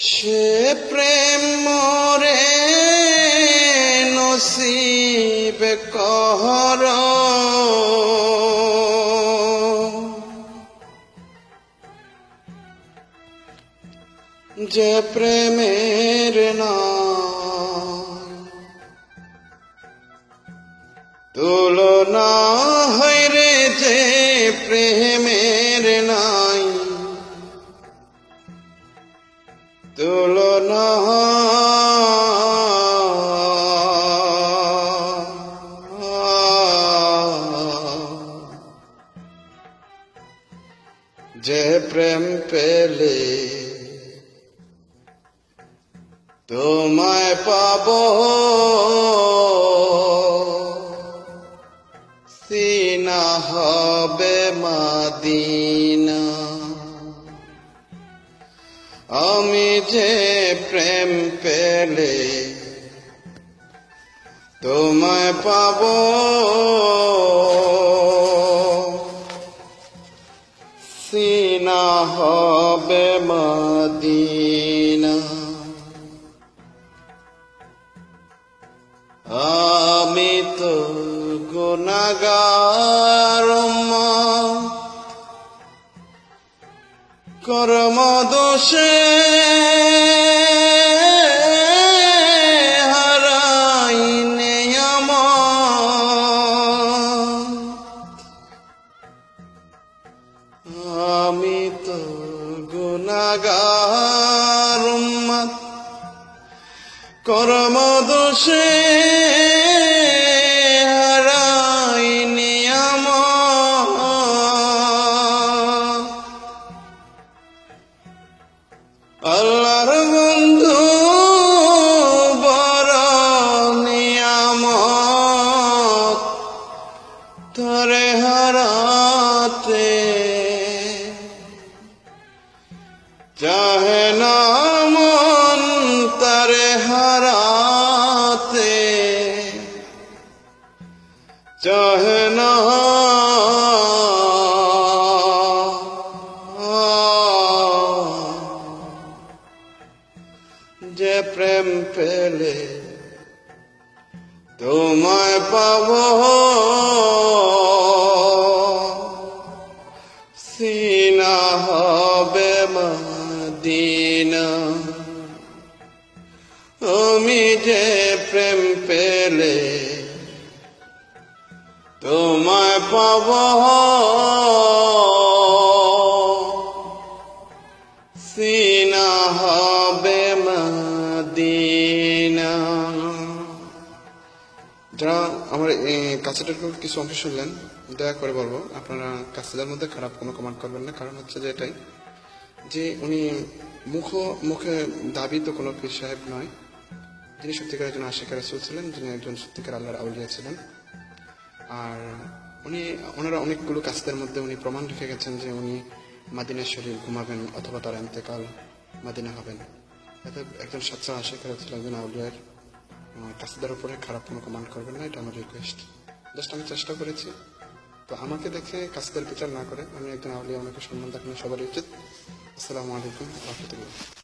সে প্রেম মরে নসিব কহর। যে প্রেমের নাম তুলনা হয় রে যে প্রেমের তুলনা যে প্রেম পেলে তোমায় পাব। আমি যে প্রেম পেলে তোমায় পাব। সিনা হবে মদিনা। আমি তো গুণাগার কর্ম দোষে হারাইনে আমি তো গুণাগার কর্ম দোষে তরে হারাতে। চাহে না মন তারে হারাতে। চাহে না যে প্রেম পেলে তোমায় পাব সিনা হবে মদিনা। তুমি যে প্রেম পেলে তোমায় পাব যারা আমার কাছেটার কিছু অংশ শুনলেন, দয়া করে বলব, আপনারা কাছেদের মধ্যে খারাপ কোনো কমান্ড করবেন না। কারণ হচ্ছে যে এটাই, যে উনি মুখ, মুখে দাবি তো কোনো পীর সাহেব নয়। যিনি সত্যিকার একজন আশিকার রাসুল ছিলেন, যিনি একজন সত্যিকার আল্লাহর আউলিয়া ছিলেন। আর উনি, ওনারা অনেকগুলো কাস্তের মধ্যে উনি প্রমাণ রেখে গেছেন যে উনি মাদিনা শরীর ঘুমাবেন অথবা তার এতেকাল মাদিনা হবেন। একজন সাচ্চা আশিকার ছিল একজন আউলিয়ার কাস্তের উপরে খারাপ কোনো কমান্ড করবেন না, এটা আমার রিকোয়েস্ট জাস্ট আমি চেষ্টা করেছি। তো আমাকে দেখে কাসিদার বিচার না করে আমি একজন আউলিয়া আমাকে সম্মান দেখানো সবারই উচিত। আসসালামু আলাইকুম, রহমতুল্লাহ।